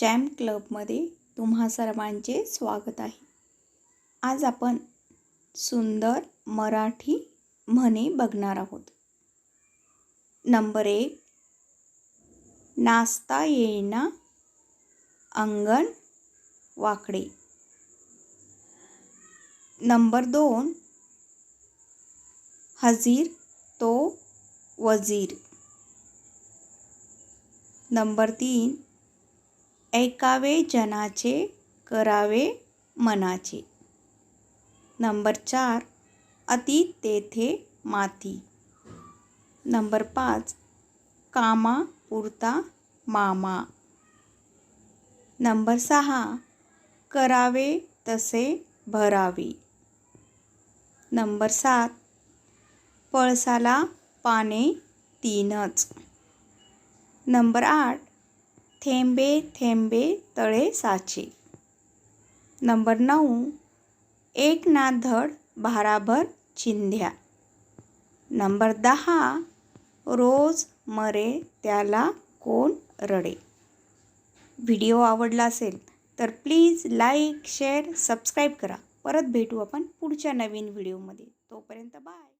Charm क्लबमध्ये तुम्हा सर्वांचे स्वागत आहे. आज आपण सुंदर मराठी म्हणे बघणार आहोत. नंबर एक नाचता येईना अंगण वाकडे. नंबर दोन हजीर तो वजीर. नंबर तीन ऐकावे जनाचे करावे मनाचे. नंबर चार अति तेथे माती. नंबर पाच कामा पुरता मामा. नंबर सहा करावे तसे भरावे. नंबर सात पळसाला पाने तीनच. नंबर आठ थेंबे थेंबे तळे साचे. नंबर नऊ एक ना धड भाराभर चिंध्या. नंबर दहा रोज मरे त्याला कोण रडे? व्हिडिओ आवडला असेल तर प्लीज लाईक शेअर सबस्क्राईब करा. परत भेटू आपण पुढच्या नवीन व्हिडिओमध्ये. तोपर्यंत बाय.